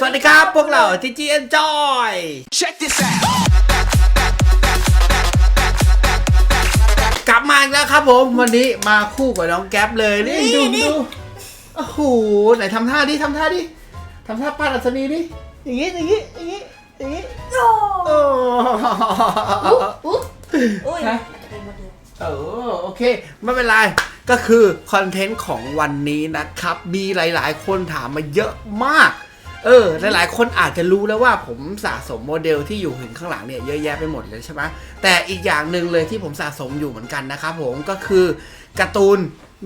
สวัสดีครับ พวกเราทีจีเอ็นจอย Check this out. กลับมาอีกแล้วครับผม วันนี้มาคู่กับน้องแก๊ปเลยนี่ดูดูโอ้โหไหนทำท่าดิทำท่าดิทำท่าป้าอัศนีดิอย่างงี้อย่างงี้อย่างงี้อย่างงี้โอ้โอ้อุ๊บอุ้ยฮะอาจจะเป็นโมเดลเออโอเค ไม่เป็นไร ก็คือคอนเทนต์ของวันนี้นะครับ มีหลาย ๆ คนถามมาเยอะมาก เออหลายๆคนอาจจะรู้แล้วว่าผมสะสมโมเดลที่อยู่เห็นข้างหลังเนี่ยเยอะแยะไปหมดเลยใช่ไหมแต่อีกอย่างหนึ่งเลยที่ผมสะสมอยู่เหมือนกันนะครับผมก็คือการ์ตูน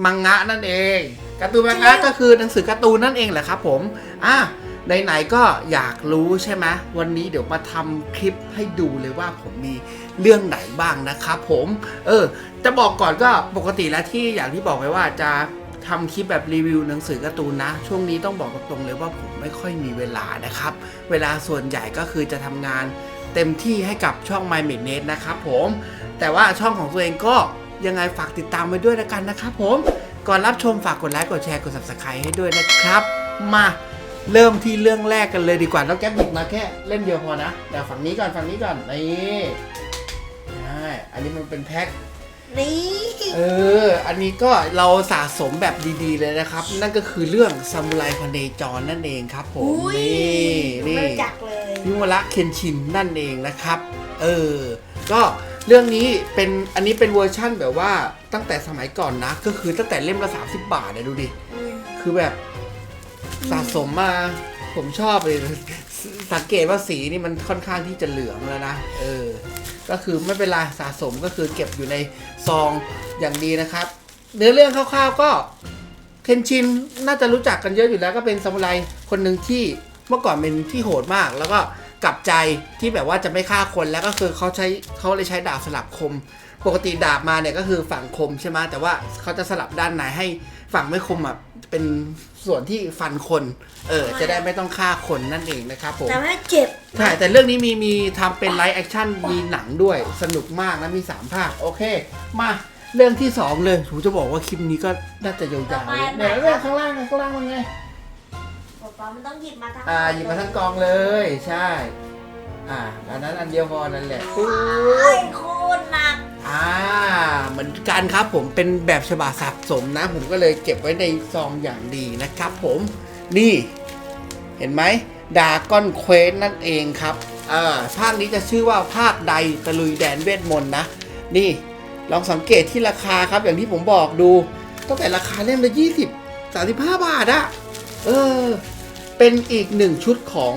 มังงะนั่นเองการ์ตูนมังงะก็คือหนังสือการ์ตูนนั่นเองแหละครับผมอะไหนๆก็อยากรู้ใช่ไหมวันนี้เดี๋ยวมาทำคลิปให้ดูเลยว่าผมมีเรื่องไหนบ้างนะครับผม เออ จะบอกก่อนก็ปกติแล้วที่อย่างที่บอกไว้ว่าจะ ทำคลิปแบบรีวิวหนังสือการ์ตูนนะ ช่วงนี้ต้องบอกตรงๆเลยว่าผมไม่ค่อยมีเวลานะครับ เวลาส่วนใหญ่ก็คือจะทำงานเต็มที่ให้กับช่อง My m a d e n e นะครับผม แต่ว่าช่องของตัวเองก็ยังไงฝากติดตามไว้ด้วยนะกันนะครับผม ก่อนรับชมฝากกดไลค์กดแชร์กด subscribe ให้ด้วยนะครับ มาเริ่มที่เรื่องแรกกันเลยดีกว่าน้องแก๊ปหยิบมาแค่เล่มเดียวพอนะเดี๋ยวฝั่งนี้ก่อนฝั่งนี้ก่อนนี่ใช่อันนี้มันเป็นแพ็ค นี่เออ อันนี้ก็เราสะสมแบบดีๆเลยนะครับ นั่นก็คือเรื่องซามูไรพเนจรนั่นเองครับผมอุ้ยนี่นี่ไม่รู้จักเลยยุวระเคนชินนั่นเองนะครับ เออ ก็เรื่องนี้เป็นอันนี้เป็นเวอร์ชั่นแบบว่าตั้งแต่สมัยก่อนนะ ก็คือตั้งแต่เล่มละ 30 บาทเนี่ยดูดิอืมคือแบบสะสมมาผมชอบเลย สังเกตว่าสีนี่มันค่อนข้างที่จะเหลืองแล้วนะ เออ ก็คือไม่เป็นไรสะสมก็คือเก็บอยู่ในซองอย่างดีนะครับ เนื้อเรื่องคร่าวๆก็เคนชินน่าจะรู้จักกันเยอะอยู่แล้วก็เป็นซามูไรคนหนึ่งที่เมื่อก่อนเป็นที่โหดมาก แล้วก็กลับใจที่แบบว่าจะไม่ฆ่าคนแล้วก็คือเขาใช้เขาเลยใช้ดาบสลับคม ปกติดาบมาเนี่ยก็คือฝั่งคมใช่ไหมแต่ว่าเขาจะสลับด้านในให้ฝั่งไม่คมอะเป็นส่วนที่ฟันคน เออ จะได้ไม่ต้องฆ่าคนนั่นเองนะครับผมทำให้เจ็บ ใช่แต่เรื่องนี้มีมีทำเป็นไลฟ์แอคชั่นมีหนังด้วยสนุกมากนะมี 3 ภาค โอเค มาเรื่องที่ 2 เลยผมจะบอกว่าคลิปนี้ก็น่าจะยาวๆเลยเดี๋ยวเรื่องข้างล่างนะข้างล่างมันไงป๊าป๊ามันต้องหยิบมาทั้งอ่าหยิบมาทั้งกองเลยใช่ อ่าอันนั้นอันเดียวพอนั่นแหละปึ๊ไอ้บโคตรหนักอ่าเหมือนกันครับผมเป็นแบบฉบับสะสมนะ ผมก็เลยเก็บไว้ในซองอย่างดีนะครับผมนี่ เห็นไหม ดาก้อนเควสนั่นเองครับอ่าภาคนี้จะชื่อว่าภาคใดตะลุยแดนเวทมนต์นะ นี่ลองสังเกตที่ราคาครับอย่างที่ผมบอกดู ตั้งแต่ราคาเล่มละ20 35 บาทอะเออ เป็นอีกหนึ่งชุดของ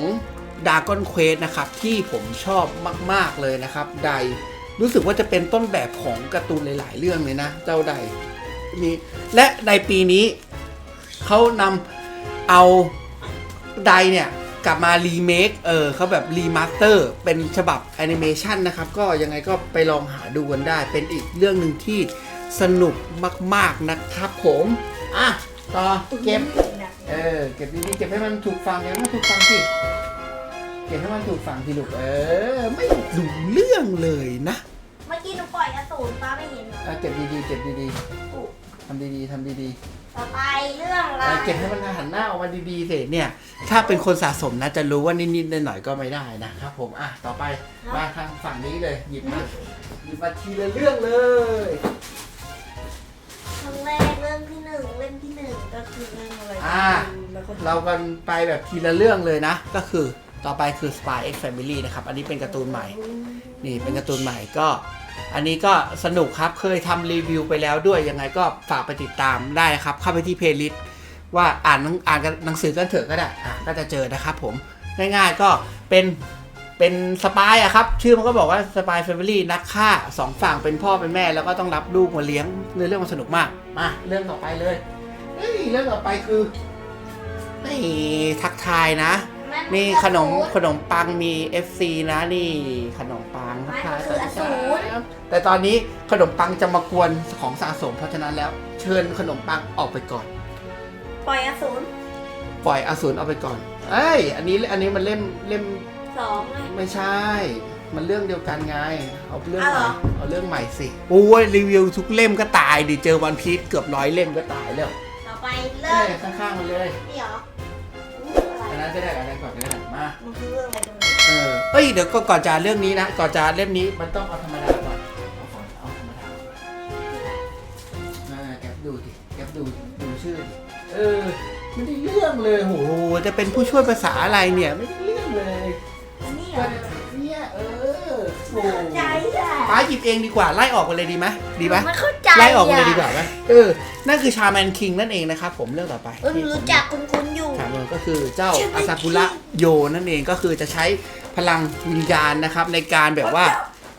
ดากอนเควสนะครับ ที่ผมชอบมาก ๆ เลยนะครับ ไดรู้สึกว่าจะเป็นต้นแบบของการ์ตูนหลาย ๆ เรื่องเลยนะ เจ้าไดนี้และในปีนี้เขานำเอาไดเนี่ย กลับมารีเมคเออเขาแบบรีมาสเตอร์เป็นฉบับแอนิเมชันนะครับ ก็ยังไงก็ไปลองหาดูกันได้ เป็นอีกเรื่องหนึ่งที่สนุกมากๆนะครับผม อะ ต่อเก็บหนักเออ เก็บดีๆเก็บให้มันถูกฟังยังไม่ถูกฟังสิ เก็บให้มันถูกฟังทีลูกเออ ไม่ดูเรื่องเลยนะ เมื่อกี้หนูปล่อยอสูรป้าไม่เห็นเหรออะเก็บดีๆเก็บดีอุ๊ยๆ ทำดีๆทำดีต่อไปเรื่องๆอะไรอะเก็บให้มันหันหน้าออกมาดีๆสิเนี่ย ถ้าเป็นคนสะสมนะจะรู้ว่านิดๆหน่อยๆก็ไม่ได้นะครับผมอะต่อไปมาทางฝั่งนี้เลยหยิบมาหยิบมาทีละเรื่องเลยครั้งแรกเรื่องที่หนึ่งเล่มที่หนึ่งก็คือเรื่องอะไรอ่าแล้วก็เรากันไปแบบทีละเรื่องเลยนะ ก็คือต่อไปคือ Spy X Family นะครับ อันนี้เป็นการ์ตูนใหม่ นี่เป็นการ์ตูนใหม่ก็ อันนี้ก็สนุกครับเคยทำรีวิวไปแล้วด้วย ยังไงก็ฝากไปติดตามได้ครับ เข้าไปที่เพลย์ลิสต์ว่าอ่านนังอ่านหนังสือกันเถอะก็ได้อะก็จะเจอนะครับผมง่ายๆก็เป็นเป็นสปายอะครับ ชื่อมันก็บอกว่าสปายแฟมิลี่นักฆ่าสองฝั่งเป็นพ่อเป็นแม่แล้วก็ต้องรับลูกมาเลี้ยงเนื้อเรื่องมันสนุกมากมาเรื่องต่อไปเลยเฮ้ยเรื่องต่อไปคือนี่ทักทายนะ นี่ขนมขนมปังมี FC นะนี่ขนมปังทักทายสวัสดีครับแต่ตอนนี้ขนมปังจะมากวนของสะสมเพราะฉะนั้นแล้ว เชิญขนมปังออกไปก่อน ปล่อยอสูรปล่อยอสูรเอาไปก่อนเอ้ยอันนี้อันนี้มันเล่มเล่มสองไงไม่ใช่ มันเรื่องเดียวกันไง เอาเรื่องอ้าวใหเหรม่อเอาเรื่องใหม่สิโอ้ยรีวิวทุกเล่มก็ตายดิเจอวันพีชเกือบร้อยเล่มก็ตายแล้วต่อไปเอ้เริ่ยมข้างๆมันเลยนี่เหรอ อู้อะไรอันนั้นก็ได้อะไรก่อนก็ได้มา มันคือเรื่องอะไรกันเนี่ยเออเอ้ย เดี๋ยวก็ก่อนจะเรื่องนี้นะ ก่อนจะเล่มนี้มันต้องเอาธรรมดาก่อน เอาก่อนเอาธรรมดาก่อนอ่าแกปดูดิแกปดูดูชื่อดิเออไม่ได้เรื่องเลยโหจะเป็นผู้ช่วยภาษาอะไรเนี่ยไม่ได้เรื่องเลยอันนี้เหรก็อเนี่ยเออโห ใจ ป้าหยิบเองดีกว่าไล่ออกไปเลยดีไหมดีไหมไม่เข้าใจไล่ออกไปเลยดีกว่าไหมเออนั่นคือชาแมนคิงนั่นเองนะครับผมเรื่องต่อไปเออที่ผมรู้จักคุณคุณอยู่ถามเลยก็คือเจ้าชื่อไม่อาซากุระโยนั่นเองก็คือจะใช้พลังวิญญาณนะครับในการแบบว่า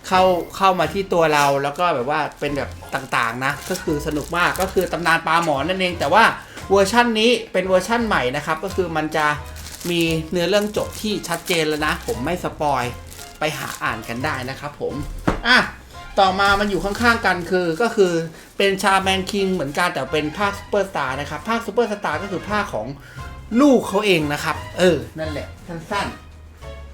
เข้าเข้ามาที่ตัวเราแล้วก็แบบว่าเป็นแบบต่างๆนะ ก็คือสนุกมากก็คือตำนานปลาหมอนั่นเอง แต่ว่าเวอร์ชั่นนี้เป็นเวอร์ชั่นใหม่นะครับก็คือมันจะมีเนื้อเรื่องจบที่ชัดเจนแล้วนะ ผมไม่สปอยไปหาอ่านกันได้นะครับผม อะต่อมามันอยู่ข้างๆกันคือก็คือเป็นชาแมนคิงเหมือนกันแต่เป็นภาคซูเปอร์สตาร์นะครับ ภาคซูเปอร์สตาร์ก็คือภาคของลูกเขาเองนะครับ เออ นั่นแหละ สั้น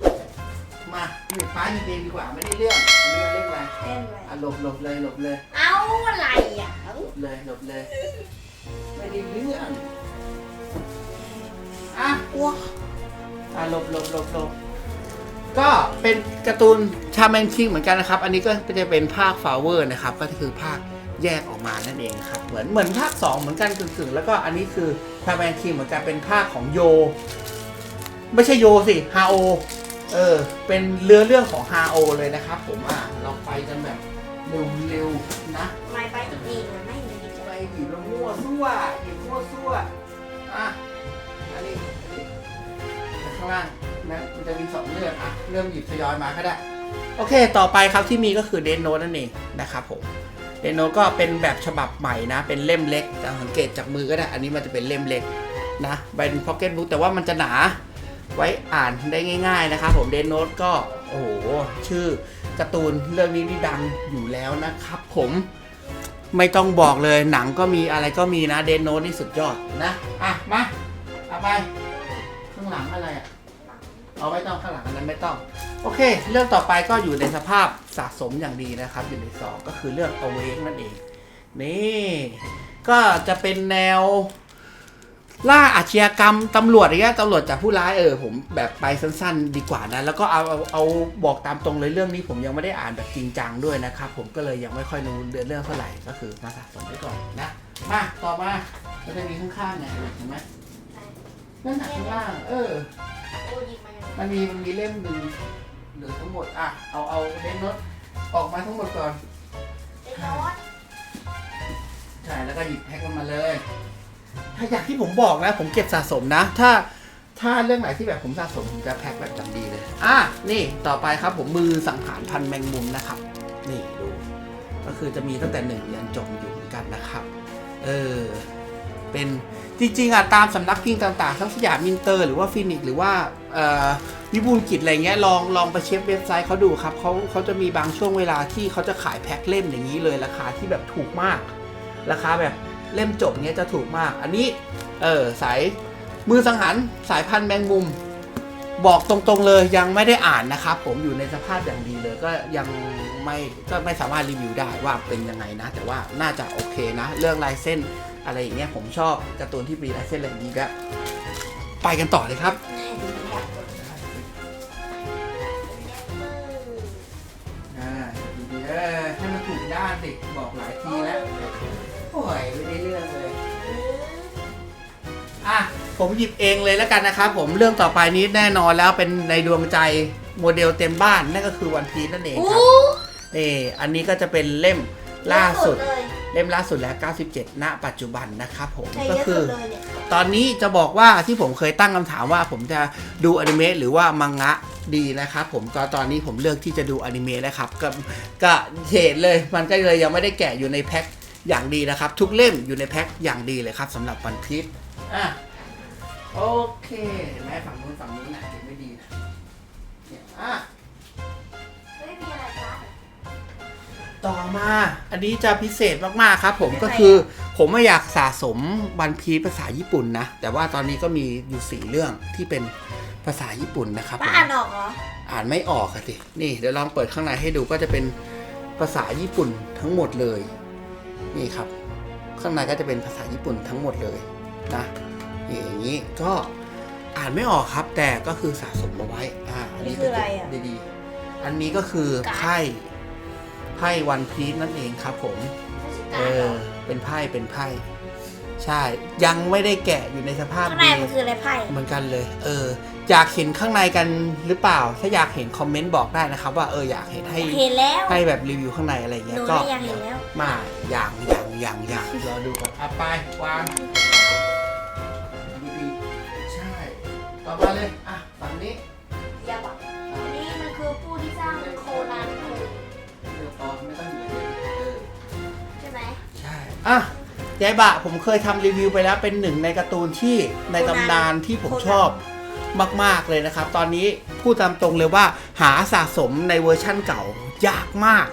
ๆ มาหยิบฟ้าหยิบเองดีกว่า ไม่ได้เรื่องอันนี้มันเล่นอะไรเล่นอะไรอะหลบหลบเลยหลบเลยเอาอะไรอะเอาหลบเลยหลบเลย ไม่ได้เรื่องอะว้าอะหลบหลบหลบหลบ ก็เป็นการ์ตูนชาแมนคิงเหมือนกันนะครับ อันนี้ก็จะเป็นภาคฟาวเวอร์นะครับ ก็คือภาคแยกออกมานั่นเองครับ เหมือนเหมือนภาค 2 เหมือนกันกึ่งๆ แล้วก็อันนี้คือชาแมนคิงเหมือนกันเป็นภาคของโย ไม่ใช่โยสิฮาโอเออ เป็นเรือเรื่องของฮาโอเลยนะครับ ผมอะเราไปกันแบบเร็วๆนะทำไมไปเองมันไม่มีไปหยิบแล้วมั่วซั่วหยิบมั่วซั่วอะอันนี้อันนี้แล้วข้างล่าง นะมันจะมีสองเรื่องอะเริ่มหยิบทยอยมาก็ได้ โอเค ต่อไปครับที่มีก็คือเดนโนนั่นเองนะครับผมเดนโนก็เป็นแบบฉบับใหม่นะ เป็นเล่มเล็กจะสังเกตจากมือก็ได้ อันนี้มันจะเป็นเล่มเล็กนะเป็นพ็อกเก็ตบุ๊กแต่ว่ามันจะหนาไว้อ่านได้ง่าย ๆนะครับผมเดนโนตก็โอ้โหชื่อการ์ตูนเรื่องนี้นี่ดังอยู่แล้วนะครับผมไม่ต้องบอกเลยหนังก็มีอะไรก็มีนะเดนโนตนี่สุดยอดนะ อะ มา เอาไป ข้างหลังอะไรอะ เอาไม่ต้องข้างหลังอันนั้นไม่ต้อง โอเค เรื่องต่อไปก็อยู่ในสภาพสะสมอย่างดีนะครับ อยู่ในสองก็คือเรื่อง Awake นั่นเอง นี่ ก็จะเป็นแนวล่าอาชญากรรมตำรวจอย่างเงี้ยตำรวจจับผู้ร้ายเออผมแบบไปสั้นๆ ดีกว่านะ แล้วก็เอาเอาเอาบอกตามตรงเลยเรื่องนี้ผมยังไม่ได้อ่านแบบจริงจังด้วยนะครับ ผมก็เลยยังไม่ค่อยรู้เรื่องเท่าไหร่ก็คือมาสะสมไว้ก่อนนะมาต่อมาก็จะมีข้างๆไงเห็นไหมนั่นหนักข้างล่างเออ มาอย่างมันมีมันมีเล่มหนึ่งเหลือทั้งหมดอะเอาเอาเล่มโน้ตออกมาทั้งหมดก่อนไอ้น็อตใช่แล้วก็หยิบแพ็คมันมาเลย ถ้าอย่างที่ผมบอกนะ ผมเก็บสะสมนะ ถ้าถ้าเรื่องไหนที่แบบผมสะสมผมจะแพ็คแบบจังดีเลย อะนี่ต่อไปครับผมมือสังหารพันแมงมุมนะครับ นี่ดู ก็คือจะมีตั้งแต่หนึ่งยันจบอยู่เหมือนกันนะครับ เออ เป็นจริงๆอะตามสำนักพิมพ์ต่างๆ ทั้งสยามมินเตอร์หรือว่าฟินิกซ์หรือว่าวิบูลกิจอะไรเงี้ยลองลองไปเช็คเว็บไซต์เขาดูครับเขาเขาจะมีบางช่วงเวลาที่เขาจะขายแพ็คเล่มอย่างนี้เลยราคาที่แบบถูกมาก ราคาแบบเล่มจบเงี้ยจะถูกมาก อันนี้เออสายมือสังหารสายพันธุ์แมงมุม บอกตรงๆเลยยังไม่ได้อ่านนะครับ ผมอยู่ในสภาพอย่างดีเลยก็ยังไม่ก็ไม่สามารถรีวิวได้ว่าเป็นยังไงนะ แต่ว่าน่าจะโอเคนะ เรื่องลายเส้น อะไรอย่างเงี้ยผมชอบการ์ตูนที่มีลายเส้นอะไรอย่างนี้ก็ไปกันต่อเลยครับแน่ดูอยากกดเป็นมืออ่าดีๆเออให้มันถูกด้านสิบอกหลายทีแล้ว โอ้ยไม่ได้เรื่องเลยหรืออะ ผมหยิบเองเลยแล้วกันนะครับ ผมเรื่องต่อไปนี้แน่นอนแล้วเป็นในดวงใจโมเดลเต็มบ้านนั่นก็คือวันพีนั่นเองโอ้ครับนี่อันนี้ก็จะเป็นเล่ม ล่าสุด เลยเล่มล่าสุดแล้ว 97 ณ ปัจจุบันนะครับผมใช่ก็เยอะคืสุอ ดเลยเนี่ยตอนนี้จะบอกว่าที่ผมเคยตั้งคำถามว่าผมจะดูอนิเมะหรือว่ามังงะดีนะครับผมตอนตอนนี้ผมเลือกที่จะดูอนิเมะนะครับก็ก็เห็นเลยมันก็เลยยังไม่ได้แกะอยู่ในแพ็คอย่างดีนะครับ ทุกเล่มอยู่ในแพ็คอย่างดีเลยครับสำหรับวันพีชอะโอเคเห็นไหมฝั่งนู้นฝั่งนู้นนะเห็นไม่ดีนะเนี่ยอะ ต่อมา อันนี้จะพิเศษมากๆครับผมก็คือผมไม่อยากสะสมวันพีภาษาญี่ปุ่นนะ แต่ว่าตอนนี้ก็มีอยู่สี่เรื่องที่เป็นภาษาญี่ปุ่นนะครับป้าผมอ่านออกเหรอ อ่านไม่ออกอะสินี่เดี๋ยวลองเปิดข้างในให้ดูก็จะเป็นภาษาญี่ปุ่นทั้งหมดเลย นี่ครับ ข้างในก็จะเป็นภาษาญี่ปุ่นทั้งหมดเลยนะนี่อย่างนี้ก็อ่านไม่ออกครับ แต่ก็คือสะสมมาไว้อ่านี่คืออะไรอะ ดีๆอันนี้ก็คือการ์ดไพ่ไพ่วันพีชนั่นเองครับผมไม่ใช่เอการ์ดหรออ เป็นไพ่ เป็นไพ่ ใช่ ยังไม่ได้แกะอยู่ในสภาพข้างในดีมันคืออะไรไพ่ เหมือนกันเลย เออ อยากเห็นข้างในกันหรือเปล่า ถ้าอยากเห็นคอมเมนต์บอกได้นะครับว่าเอออยากเห็นให้เห็นแล้วให้แบบรีวิวข้างในอะไรอย่างหเงี้ยนูก็ไม่อยากเห็นแล้ว มาอย่างอย่างอย่างอย่างรอดูก่อนอะไปวางดีๆใช่ ต่อมาเลย อะฝั่งนี้ อะยายบะผมเคยทำรีวิวไปแล้วเป็นหนึ่งในการ์ตูนที่ในตำนานที่ผมชอบมาก ๆ เลยนะครับ ตอนนี้พูดตามตรงเลยว่าหาสะสมในเวอร์ชั่นเก่ายากมาก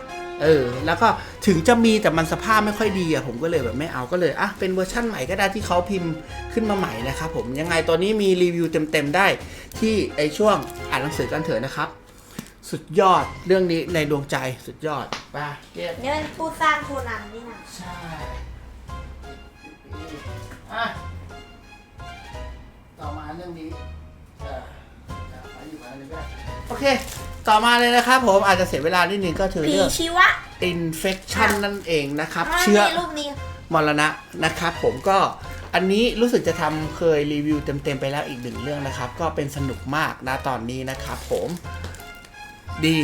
เออ แล้วก็ถึงจะมีแต่มันสภาพไม่ค่อยดีอะผมก็เลยแบบไม่เอาก็เลยอะเป็นเวอร์ชั่นใหม่ก็ได้ที่เขาพิมพ์ขึ้นมาใหม่นะครับผมยังไงตอนนี้มีรีวิวเต็ม ๆ ได้ที่ไอช่วงอ่านหนังสือกันเถอะนะครับ สุดยอดเรื่องนี้ในดวงใจสุดยอดไปเก็บนี่มันผู้สร้างโคนันนี่นะใช่อะต่อมาเรื่องนี้เออเอาไปอยู่มาเลยก็ได้โอเค ต่อมาเลยนะครับผมอาจจะเสียเวลานิดนึงก็คือผีเรื่อง ชีวะ infection นั่นเองนะครับมันเชื้อ มีรูปนี้มรณะนะครับผมก็อันนี้รู้สึกจะทำเคยรีวิวเต็มๆไปแล้วอีกหนึ่งเรื่องนะครับ ก็เป็นสนุกมากนะตอนนี้นะครับผม ดี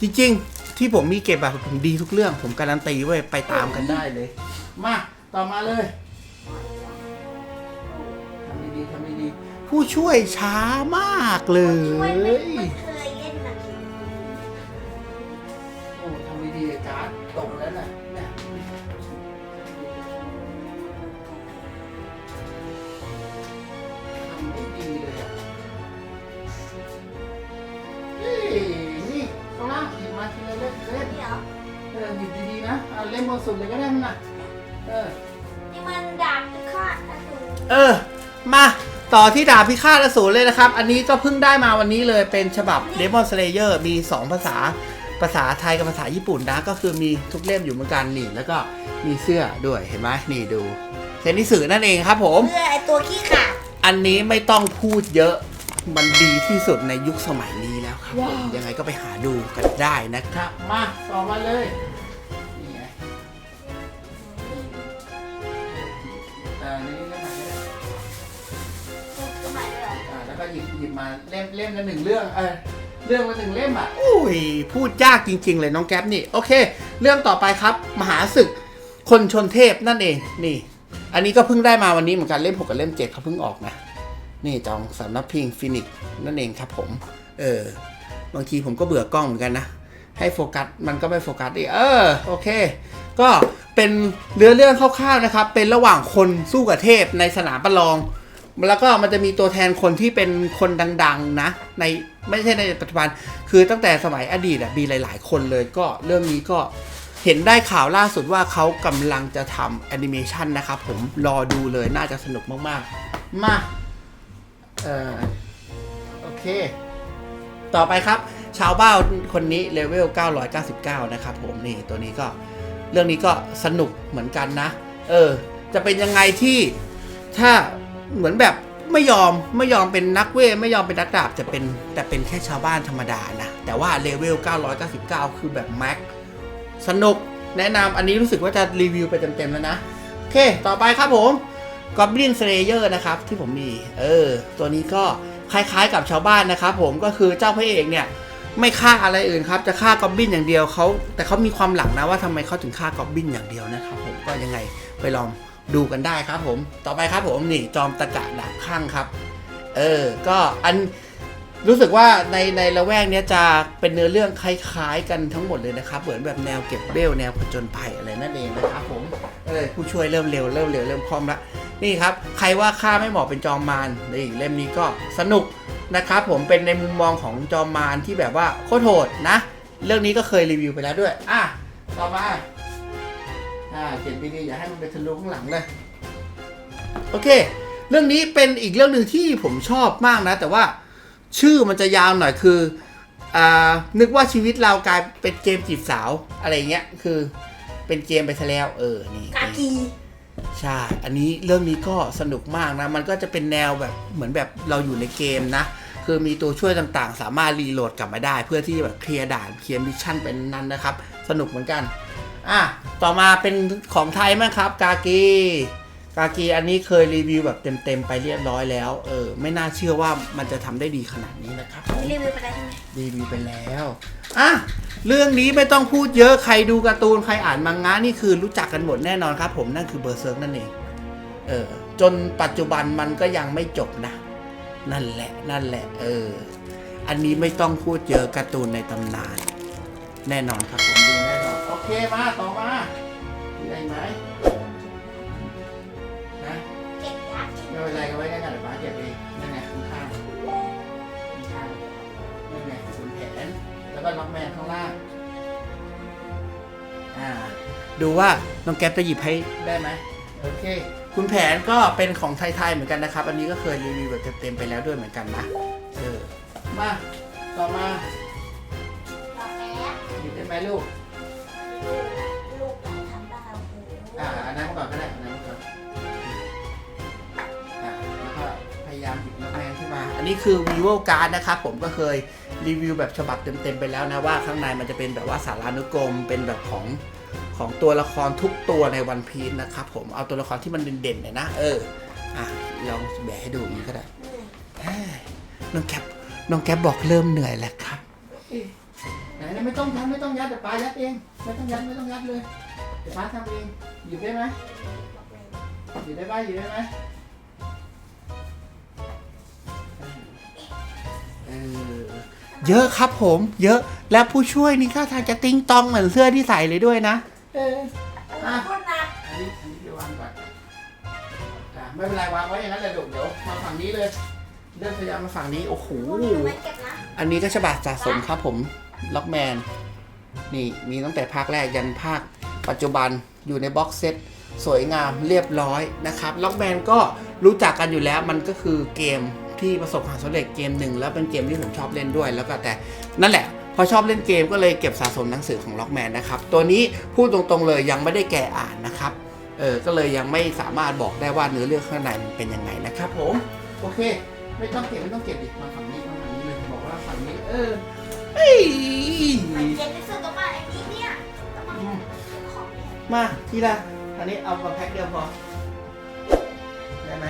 จริงๆ ที่ผมมีเก็บแบบผมดีทุกเรื่อง ผมการันตีไว้ยไปตามกันได้เลย มาต่อมาเลยทำดีๆทำดีๆผู้ช่วยช้ามากเลช่วยไม่ย ไม่เคย เอาเล่มบนสุดเลยก็ได้มันนะเออ นี่มันดาบพิฆาตอสูรเออ มาต่อที่ดาบพิฆาตอสูรเลยนะครับ อันนี้ก็เพิ่งได้มาวันนี้เลยเป็นฉบับ Demon Slayer มี 2 ภาษาภาษาไทยกับภาษาญี่ปุ่นนะ ก็คือมีทุกเล่มอยู่เหมือนกันนี่ แล้วก็มีเสื้อด้วยเห็นไหมนี่ดูเซนิสือนั่นเองครับผม เพื่อไอตัวขี้ขาดอันนี้ไม่ต้องพูดเยอะมันดีที่สุดในยุคสมัยนี้แล้วครับผมว้าว ยังไงก็ไปหาดูกันได้นะครับ มาต่อมาเลย ยิบมาเล่มเล่มละหนึ่งเรื่องเออเรื่องละหนึ่งเล่มอะอุ้ยพูดยากจริง ๆ เลยน้องแก๊ปนี่โอเค เรื่องต่อไปครับ มหาศึกคนชนเทพนั่นเองนี่ อันนี้ก็เพิ่งได้มาวันนี้เหมือนกันเล่มหกกับเล่มเจ็ดเขาเพิ่งออกนะนี่จองสำนักพิงฟินิกนั่นเองครับผมเออบางทีผมก็เบื่อกล้องเหมือนกันนะให้โฟกัสมันก็ไม่โฟกัสอีกเออโอเค ก็เป็นเรือเรื่องคร่าวๆนะครับ เป็นระหว่างคนสู้กับเทพในสนามประลอง แล้วก็มันจะมีตัวแทนคนที่เป็นคนดัง ๆนะ ในไม่ใช่ในปัจจุบัน คือตั้งแต่สมัยอดีตอะมีหลาย ๆ คนเลยก็เรื่องนี้ก็เห็นได้ข่าวล่าสุดว่าเขากำลังจะทำแอนิเมชันนะครับผมรอดูเลยน่าจะสนุกมากๆ มาเออโอเค ต่อไปครับ ชาวบ้านคนนี้เลเวล 999 นะครับผมนี่ตัวนี้ก็เรื่องนี้ก็สนุกเหมือนกันนะ เออ จะเป็นยังไงที่ถ้า เหมือนแบบไม่ยอมไม่ยอมเป็นนักเวทไม่ยอมเป็นนักดาบจะเป็นแต่เป็นแค่ชาวบ้านธรรมดานะ แต่ว่าเลเวล 999 คือแบบแม็กสนุกแนะนำอันนี้รู้สึกว่าจะรีวิวไปเต็มๆแล้วนะ โอเค ต่อไปครับผม Goblin Slayer นะครับ ที่ผมมี เออ ตัวนี้ก็คล้ายๆกับชาวบ้านนะครับผมก็คือเจ้าพระเอกเนี่ย ไม่ฆ่าอะไรอื่นครับ จะฆ่ากอบบินอย่างเดียวเขาแต่เขามีความหลังนะว่าทำไมเขาถึงฆ่ากอบบินอย่างเดียวนะครับผมก็ยังไงไปลอง ดูกันได้ครับผม ต่อไปครับผมนี่จอมตะกะดาบข้างครับ เออ ก็อันรู้สึกว่าในในละแวกนี้จะเป็นเนื้อเรื่องคล้ายๆ กันทั้งหมดเลยนะครับ เหมือนแบบแนวเก็บเบลแนวผจญภัยอะไรนั่นเองนะครับผมเออผู้ช่วยเริ่มเร็วเริ่มเร็วเริ่มคล่อมละนี่ครับ ใครว่าข้าไม่เหมาะเป็นจอมมารนี่เล่มนี้ก็สนุกนะครับ ผมเป็นในมุมมองของจอมมารที่แบบว่าโคตรโหดนะ เรื่องนี้ก็เคยรีวิวไปแล้วด้วย อะต่อมา อ่าเขียนดีๆอย่าให้มันไปทะลุข้างหลังเลยโอเค เรื่องนี้เป็นอีกเรื่องหนึ่งที่ผมชอบมากนะ แต่ว่าชื่อมันจะยาวหน่อยคืออ่านึกว่าชีวิตเรากลายเป็นเกมจีบสาวอะไรเงี้ยคือเป็นเกมไปซะแล้วเออนี่กากีกใช่อันนี้เรื่องนี้ก็สนุกมากนะ มันก็จะเป็นแนวแบบเหมือนแบบเราอยู่ในเกมนะ คือมีตัวช่วยต่างๆ สามารถรีโหลดกลับมาได้ เพื่อที่แบบเคลียร์ด่านเคลียร์มิชชั่นเป็นนั้นนะครับ สนุกเหมือนกัน อะต่อมาเป็นของไทยมั้งครับ กากีกากีอันนี้เคยรีวิวแบบเต็มๆไปเรียบร้อยแล้วเออไม่น่าเชื่อว่ามันจะทำได้ดีขนาดนี้นะครับผม รีวิวไปแล้วใช่ไหมรีวิวไปแล้ว อะ เรื่องนี้ไม่ต้องพูดเยอะใครดูการ์ตูน ใครอ่านมังงะนี่คือรู้จักกันหมดแน่นอนครับผมนั่นคือเบอร์เซิร์กนั่นเอง เออ จนปัจจุบันมันก็ยังไม่จบนะ นั่นแหละ นั่นแหละ เออ อันนี้ไม่ต้องพูดเยอะการ์ตูนในตำนาน แน่นอนครับผมดูแน่นอนโอ เคมาต่อมามีอะไรไหมนะเก็บยากจริงไม่เป็นไรก็ไว้ได้กันเดี๋ยวป้าเก็บเองนั่นไงข้างข้างข้างนั่นไงขุนแผนแล้วก็ล็อกแมนข้างล่างอ่าดูว่าน้องแก๊ปจะหยิบให้ได้ไหมโอเค คุณแผนก็เป็นของไทยๆเหมือนกันนะครับ อันนี้ก็เคยรีวิวแบบเต็มๆไปแล้วด้วยเหมือนกันนะเออมาต่อมา ต่อแป๊บหยิบได้ไหมลูก ลูกเราทำได้โอ้โหอ่าอันนั้นมาก่อนก็ได้อันนั้นมาก่อนอ่าแล้วก็พยายามหยิบน้ำแมนขึ้นมา อันนี้คือ vivo card นะครับผมก็เคยรีวิวแบบฉบับเต็มๆไปแล้วนะว่าข้างในมันจะเป็นแบบว่าสารานุกรมเป็นแบบของของตัวละครทุกตัวในวันพี e นะครับผมเอาตัวละครที่มันเด่นๆหน่อยนะเอออะลองแบะให้ดูอย่างนี้ก็ได้เหนื่อยเฮ้ยน้องแคปน้องแคปบอกเริ่มเหนื่อยแล้วครับ ไหนๆไม่ต้องยัดไม่ต้องยัดเดี๋ยวป้ายัดเอง ไม่ต้องยัดไม่ต้องยัดเลย เดี๋ยวป้าทำเอง หยิบได้ไหมบอกเลยหยิบได้ป้าหยิบได้ไหมเออเยอะครับผม เยอะ และผู้ช่วยนี่ท่าทางจะติ้งตองเหมือนเสื้อที่ใส่เลยด้วยนะ เออเอาโทษนะอันนี้อันนี้เดี๋ยววางก่อนอะไม่เป็นไรวางไว้อย่างนั้นแหละลูกเดี๋ยวมาฝั่งนี้เลยเลื่อนพยายามมาฝั่งนี้ โอ้โหไม่เก็บนะ อันนี้ก็ฉบับสะสมครับผม ล็อกแมนนี่มีตั้งแต่ภาคแรกยันภาคปัจจุบันอยู่ในบ็อกเซตสวยงามเรียบร้อยนะครับล็อกแมนก็รู้จักกันอยู่แล้วมันก็คือเกมที่ประสบความสำเร็จเกมหนึ่งแล้วเป็นเกมที่ผมชอบเล่นด้วยแล้วก็แต่นั่นแหละพอชอบเล่นเกมก็เลยเก็บสะสมหนังสือของล็อกแมนนะครับ ตัวนี้พูดตรงๆเลยยังไม่ได้แกะอ่านนะครับเออก็เลยยังไม่สามารถบอกได้ว่าเนื้อเรื่องข้างในมันเป็นยังไงนะครับผมโอเค ไม่ต้องเก็บไม่ต้องเก็บดิมาฝั่งนี้มาฝั่งนี้เลยบอกว่าฝั่งนี้เออ เฮ้ยมันเย็นที่สุดก็มาไอ้นี่เนี่ยมาของเนี่ยมาทีละอันนี้เอามาแพ็คเดียวพอ ได้ไหม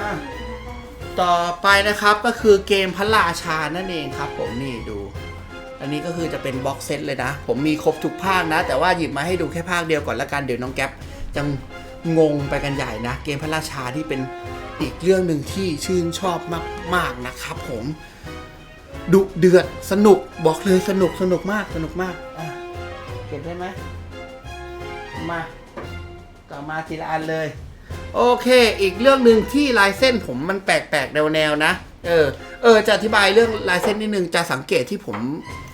อะต่อไปนะครับก็คือเกมพระราชานั่นเองครับ ผมนี่ดู อันนี้ก็คือจะเป็นบ็อกเซตเลยนะ ผมมีครบทุกภาคนะ แต่ว่าหยิบมาให้ดูแค่ภาคเดียวก่อนละกันเดี๋ยวน้องแก๊ปจะงงไปกันใหญ่นะ เกมพระราชาที่เป็น อีกเรื่องหนึ่งที่ชื่นชอบมาก ๆนะครับผมดุเดือดสนุกบอกเลยสนุกสนุกมากสนุกมากอะเก็บได้ไหมมาต่อมาทีละอันเลย โอเค อีกเรื่องหนึ่งที่ลายเส้นผมมันแปลกๆแนวๆนะ เออ เออ จะอธิบายเรื่องลายเส้นนิดนึงจะสังเกตที่ผม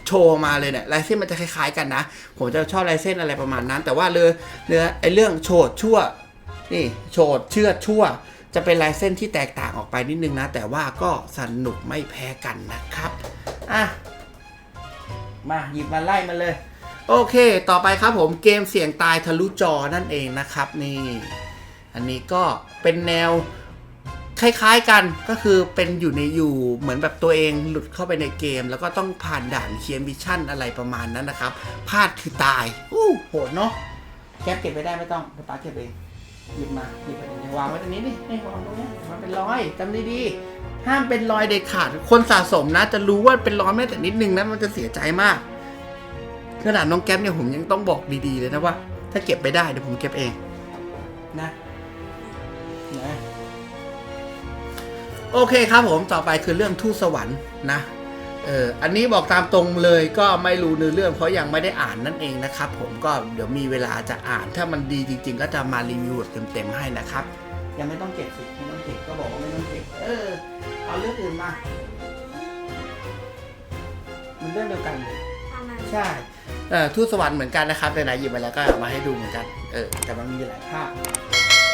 โชว์มาเลยเนี่ยลายเส้นมันจะคล้าย ๆ กันนะ ผมจะชอบลายเส้นอะไรประมาณนั้น แต่ว่าเรือเรือไอเรื่องโฉดชั่ว นี่โฉดเชือดชั่ว จะเป็นลายเส้นที่แตกต่างออกไปนิดนึงนะ แต่ว่าก็สนุกไม่แพ้กันนะครับอะมาหยิบมาไล่มาเลย โอเค ต่อไปครับผมเกมเสี่ยงตายทะลุจอนั่นเองนะครับนี่ อันนี้ก็เป็นแนวคล้ายๆกันก็คือเป็นอยู่ในอยู่เหมือนแบบตัวเองหลุดเข้าไปในเกม แล้วก็ต้องผ่านด่านเคียร์มิชชั่นอะไรประมาณนั้นนะครับพลาดคือตายอู้โหดเนาะแก๊ปเก็บไปได้ไม่ต้องป้าเก็บเอง หยิบมาหยิบไปเองวางไว้ตรงนี้นี่นี่วางตรงนี้มันเป็นรอยจำดีๆห้ามเป็นรอยเด็ดขาด คนสะสมนะ จะรู้ว่าเป็นรอยแม้แต่นิดนึงนะมันจะเสียใจมากขนาดน้องแก๊ปเนี่ยผมยังต้องบอกดีๆเลยนะว่า ถ้าเก็บไปได้เดี๋ยวผมเก็บเอง นะนะโอเคครับผมต่อไปคือเรื่องทูตสวรรค์นะ เอออันนี้บอกตามตรงเลยก็ไม่รู้เนื้อเรื่องเพราะยังไม่ได้อ่านนั่นเองนะครับผมก็เดี๋ยวมีเวลาจะอ่านถ้ามันดีจริง ๆ ก็จะมารีวิวเต็มๆให้นะครับ ยังไม่ต้องเก็บสิไม่ต้องเก็บก็บอกว่าไม่ต้องเก็บเออเอาเรื่องอื่นมามันเรื่องเดียวกันทำมันใช่เออทูตสวรรค์เหมือนกันนะครับแต่ไหนหยิบมาแล้วก็เอามาให้ดูเหมือนกันเออแต่มันมีหลายภาค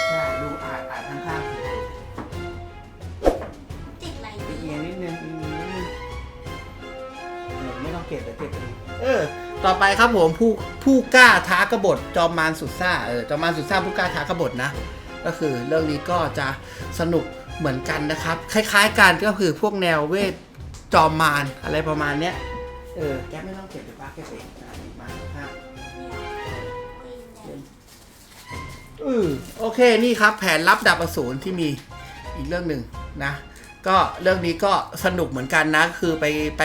ใช่ดูอ่านอ่านทั้งภาคสิ เอียงนิดนึงเอียเออไม่ต้องเก็บเดี๋ยวเก็บเองเออ ต่อไปครับผมผู้ผู้กล้าท้ากบฏจอมมารสุดซ่าเออจอมมารสุดซ่าผู้กล้าท้ากบฏนะ ก็คือเรื่องนี้ก็จะสนุกเหมือนกันนะครับ คล้ายๆกันก็คือพวกแนวเวทจอมมารอะไรประมาณเนี้ยเออแกไม่ต้องเก็บเดี๋ยวป้าเก็บเองอะนี่มาครับเออโอเคนี่ครับ แผนรับดาบอสูรที่มีอีกเรื่องหนึ่งนะ ก็เรื่องนี้ก็สนุกเหมือนกันนะ คือไปไป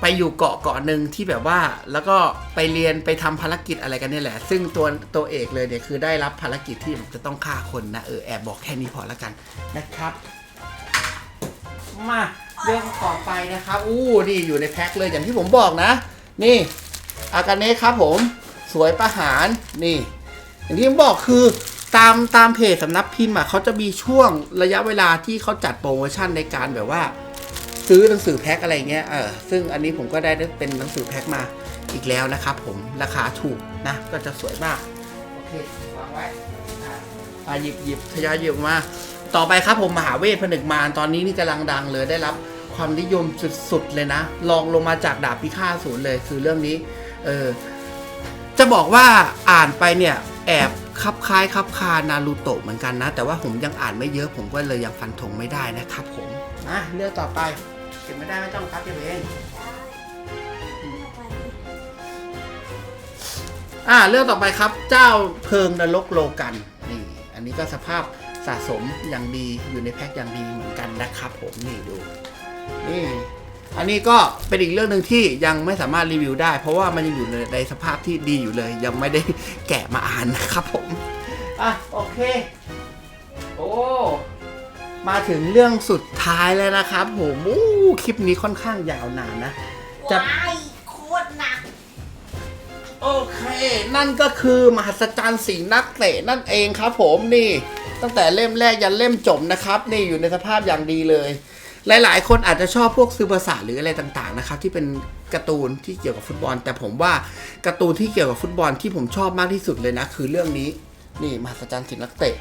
ไปอยู่เกาะเกาะหนึ่งที่แบบว่า แล้วก็ไปเรียนไปทำภารกิจอะไรกันนี่แหละ ซึ่งตัวตัวเอกเลยเนี่ยคือได้รับภารกิจที่จะต้องฆ่าคนนะ เออแอบบอกแค่นี้พอแล้วกันนะครับ มาเรื่องต่อไปนะครับ อู้นี่อยู่ในแพ็คเลยอย่างที่ผมบอกนะ นี่ อากาเนะครับผมสวยประหารนี่ อย่างที่ผมบอกคือตามตามเพจสำนักพิมพ์อะเขาจะมีช่วงระยะเวลาที่เขาจัดโปรโมชั่นในการแบบว่า ซื้อหนังสือแพ็คอะไรเงี้ยเออซึ่งอันนี้ผมก็ได้เป็นหนังสือแพ็คมาอีกแล้วนะครับผมราคาถูกนะก็จะสวยมากโอเควางไว้อะอะหยิบหยิบทยอยหยิบมา ต่อไปครับผมมหาเวทผนึกมารตอนนี้นี่กำลังดังเลยได้รับความนิยมสุดๆเลยนะลองลงมาจากดาบพิฆาตศูนย์เลยคือเรื่องนี้เออจะบอกว่าอ่านไปเนี่ยแอบคับคล้ายคับคานารูโตะเหมือนกันนะ แต่ว่าผมยังอ่านไม่เยอะผมก็เลยยังฟันธงไม่ได้นะครับผมอะเรื่องต่อไป ก็บไม่ได้ไม่ต้องครับเก็บเอง อะเรื่องต่อไปครับ เจ้าเพิงนรกโลกันนี่อันนี้ก็สภาพสะสมอย่างดีอยู่ในแพ็คอย่างดีเหมือนกันนะครับผมนี่ดูนี่อันนี้ก็เป็นอีกเรื่องหนึ่งที่ยังไม่สามารถรีวิวได้ เพราะว่ามันยังอยู่ในในสภาพที่ดีอยู่เลย ยังไม่ได้แกะมาอ่านนะครับผม อะ โอเค โอ้ มาถึงเรื่องสุดท้ายแล้วนะครับผมอู้คลิปนี้ค่อนข้างยาวนานนะ จะ ว้ายโคตรหนัก โอเค นั่นก็คือมหัศจรรย์สีนักเตะนั่นเองครับผมนี่ ตั้งแต่เล่มแรกยันเล่มจบนะครับ นี่อยู่ในสภาพอย่างดีเลย หลาย ๆ คนอาจจะชอบพวกซื้อภาษาหรืออะไรต่างๆนะครับที่เป็นการ์ตูนที่เกี่ยวกับฟุตบอล แต่ผมว่าการ์ตูนที่เกี่ยวกับฟุตบอลที่ผมชอบมากที่สุดเลยนะ คือเรื่องนี้นี่มหัศจรรย์สีนักเตะ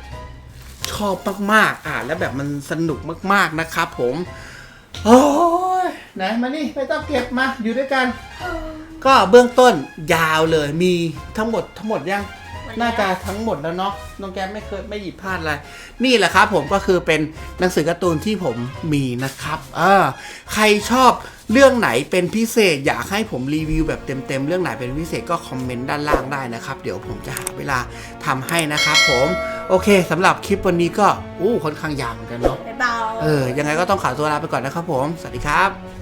ชอบมากๆ อ่านแล้วแบบมันสนุกมากๆนะครับผม โอ้ยไหนมานี่ไม่ต้องเก็บมาอยู่ด้วยกัน ก็เบื้องต้นยาวเลยมีทั้งหมดทั้งหมดยัง น่าจะทั้งหมดแล้วเนาะน้องแก้มไม่เคยไม่หยิบพลาดอะไร นี่แหละครับผมก็คือเป็นหนังสือการ์ตูนที่ผมมีนะครับเออใครชอบเรื่องไหนเป็นพิเศษ อยากให้ผมรีวิวแบบเต็มๆเรื่องไหนเป็นพิเศษก็คอมเมนต์ด้านล่างได้นะครับ เดี๋ยวผมจะหาเวลาทำให้นะครับผมโอเคสำหรับคลิปวันนี้ก็อู้ค่อนข้างยาวเหมือนกันเนาะบ๊ายบายเออยังไงก็ต้องขอตัวลาไปก่อนนะครับผม สวัสดีครับ